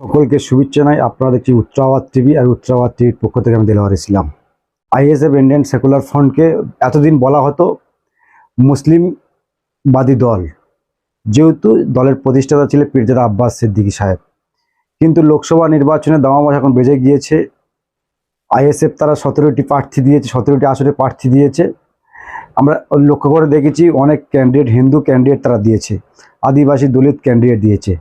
সকলকে শুভেচ্ছা নাই আপনারা দেখছি উত্তরাবাদ টিভি আর উত্তরাবাদ টিভির পক্ষ থেকে আমি Delawar Islam ISF Indian secular ফ্রন্টকে এতদিন বলা হতো মুসলিমবাদী দল। যেহেতু দলের প্রতিষ্ঠাতা ছিলেন পীরজাদা আব্বাস সিদ্দিকী সাহেব। কিন্তু লোকসভা নির্বাচনে দামাবাস এখন বেজে গিয়েছে। আইএসএফ তারা সতেরোটি প্রার্থী দিয়েছে, সতেরোটি আসনে প্রার্থী দিয়েছে। আমরা লক্ষ্য করে দেখেছি অনেক ক্যান্ডিডেট, হিন্দু ক্যান্ডিডেট তারা দিয়েছে। আদিবাসী দলিত ক্যান্ডিডেট দিয়েছে।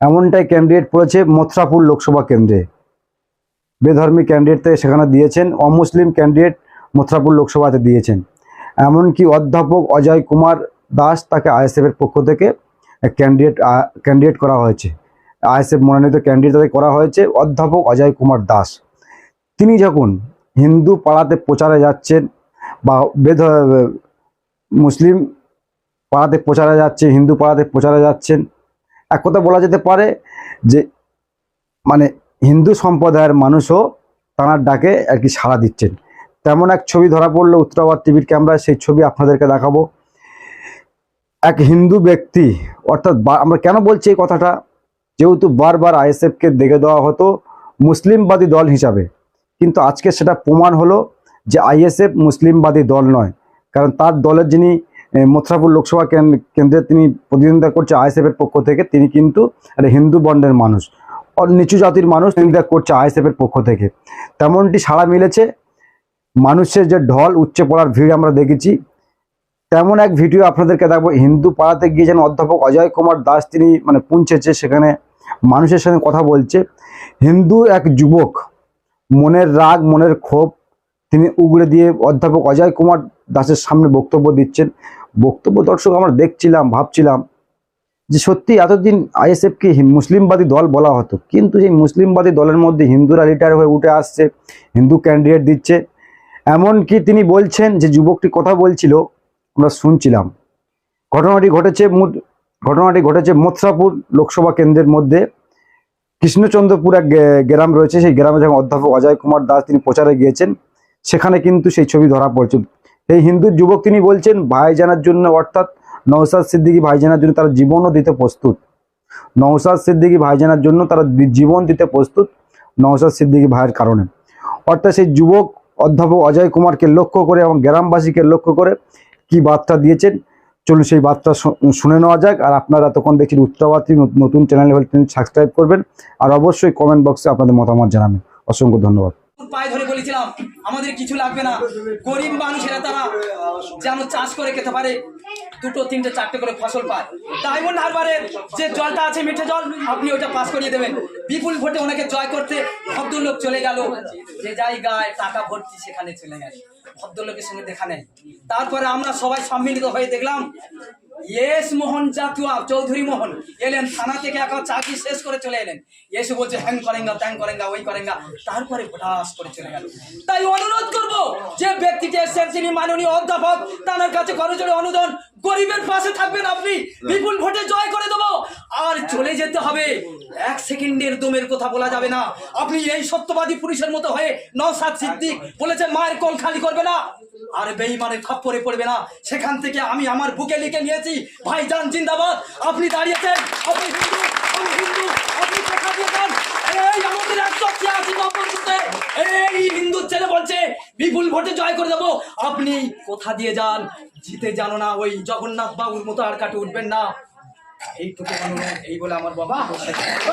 এমনটাই ক্যান্ডিডেট পড়েছে মথুরাপুর লোকসভা কেন্দ্রে। বেধর্মী ক্যান্ডিডেট থেকে সেখানে দিয়েছেন, অমুসলিম ক্যান্ডিডেট মথুরাপুর লোকসভাতে দিয়েছেন। এমনকি অধ্যাপক অজয় কুমার দাস তাকে আইএসএফের পক্ষ থেকে ক্যান্ডিডেট ক্যান্ডিডেট করা হয়েছে। আইএসএফ মনোনীত ক্যান্ডিডেট তাদের করা হয়েছে অধ্যাপক অজয় কুমার দাস। তিনি যখন হিন্দু পাড়াতে প্রচারে যাচ্ছেন বা বেধ মুসলিম পাড়াতে প্রচারে যাচ্ছে হিন্দু পাড়াতে প্রচারে যাচ্ছেন এক কথা বলা যেতে পারে যে মানে হিন্দু সম্প্রদায়ের মানুষও তাঁর ডাকে আর কি সাড়া দিচ্ছেন। তেমন এক ছবি ধরা পড়ল উত্তরাবাদ টিভির ক্যামেরায়, সেই ছবি আপনাদেরকে দেখাবো। এক হিন্দু ব্যক্তি, অর্থাৎ আমরা কেন বলছি এই কথাটা? যেহেতু বারবার আইএসএফকে দেখে দেওয়া হতো মুসলিমবাদী দল হিসাবে। কিন্তু আজকে সেটা প্রমাণ হলো যে আইএসএফ মুসলিমবাদী দল নয়। কারণ তার দলের যিনি মথুরাপুর লোকসভা কেন- কেন্দ্রে তিনি প্রতিদ্বন্দ্বিতা করছে আইএসএফের পক্ষ থেকে। তিনি কিন্তু একটা হিন্দু বর্ণের মানুষ। নিচু জাতির মানুষ প্রতিদ্বন্দ্বিতা করছে আইএসএফের পক্ষ থেকে। তেমনটি সাড়া মিলেছে। মানুষের যে ঢল, উচ্চে পড়ার ভিড় আমরা দেখেছি। তেমন এক ভিডিও আপনাদেরকে দেখব। হিন্দু পাড়াতে গিয়ে যেন অধ্যাপক অজয় কুমার দাস তিনি মানে পৌঁছেছে, সেখানে মানুষের সঙ্গে কথা বলছে। হিন্দু এক যুবক, মনের রাগ, মনের ক্ষোভ তিনি উগড়ে দিয়ে অধ্যাপক অজয় কুমার দাসের সামনে বক্তব্য দিচ্ছেন। বক্তব্য দর্শক আমরা দেখছিলাম, ভাবছিলাম যে সত্যি এতদিন আইএসএফকে মুসলিমবাদী দল বলা হতো। কিন্তু সেই মুসলিমবাদী দলের মধ্যে হিন্দুরা রিটায়ার হয়ে উঠে আসছে, হিন্দু ক্যান্ডিডেট দিচ্ছে। এমনকি তিনি বলছেন যে যুবকটি কথা বলছিল, আমরা শুনছিলাম। ঘটনাটি ঘটেছে ঘটনাটি ঘটেছে মথুরাপুর লোকসভা কেন্দ্রের মধ্যে। কৃষ্ণচন্দ্রপুর এক গ্রাম রয়েছে, সেই গ্রামে যখন অধ্যাপক অজয় কুমার দাস তিনি প্রচারে গিয়েছেন সেখানে কিন্তু সেই ছবি ধরা পড়ছে। এই হিন্দু যুবক তিনি বলছেন, ভাইজানার জন্য অর্থাৎ নওসাদ সিদ্দিকী ভাইজানার জন্য তারা জীবনও দিতে প্রস্তুত। নওসাদ সিদ্দিকী ভাইজানার জন্য তারা জীবন দিতে প্রস্তুত নওসাদ সিদ্দিকী ভাইয়ের কারণে। অর্থাৎ সেই যুবক অধ্যাপক অজয় কুমারকে লক্ষ্য করে এবং গ্রামবাসীকে লক্ষ্য করে কি বার্তা দিয়েছেন, চলুন সেই বার্তা শুনে নেওয়া যাক। আর আপনারা তখন দেখছেন উত্তরাবাদী নতুন চ্যানেল সাবস্ক্রাইব করবেন। আর অবশ্যই কমেন্ট বক্সে আপনাদের মতামত জানাবেন। অসংখ্য ধন্যবাদ। পায়ে ধরে বলেছিলাম, আমাদের কিছু লাগবে না। গরিব মানুষেরা তারা যেন চাষ করে খেতে পারে। দুটো, তিনটে, চারটে করে ফসল পায়। ডায়মন্ড হারবারের যে জলটা আছে, মিঠে জল, আপনি ওটা পাস করিয়ে দেবেন। বিপুল ভোটে ওনাকে জয় করতে ভদ্রলোক চলে গেল। যে জায়গায় টাকা ভর্তি সেখানে চলে গেল। ভদ্রলোকের সঙ্গে দেখা নেই। তারপরে আমরা সবাই সম্মিলিত হয়ে দেখলাম ইয়েস মোহন জাতুয়া চৌধুরী মোহন। এলেন থানা থেকে এখন চাকরি শেষ করে চলে এলেন। এসে বলছে হ্যাং করেন করেঙ্গা ত্যাং করেঙ্গা ওই করেঙ্গা। তারপরে হঠাৎ করে চলে গেল। তাই অনুরোধ করব যে ব্যক্তিটি এসেছেন তিনি মাননীয় অধ্যাপক তার কাছে করজোড়ে অনুদান গরিবের পাশে থাকবেন আপনি। বিপুল ভোটে জয় করে দেবো। আর চলে যেতে হবে। এক সেকেন্ডের দমের কথা বলা যাবে না। আপনি এই সত্যবাদী পুরুষের মতো হয়ে নওসাদ সিদ্দিক বলেছে মায়ের কল খালি করবে না। আর বেঈমানের খপ্পরে পড়বে না। সেখান থেকে আমি আমার বুকে লিখে নিয়েছি, ভাইজান, জিন্দাবাদ, আপনি দাঁড়িয়েছেন। আপনি হিন্দু, আমি হিন্দু, আপনি কথা দিয়েছেন এই আমাদের এই হিন্দু ছেলে বলছে, বিপুল ভোটে জয় করে দেবো। আপনি কোথা দিয়ে যান? জিতে জানো না, ওই জগন্নাথ বাবুর মতো আর কাটে উঠবেন না। এইটুকু অনুরোধ এই বলে আমার বাবা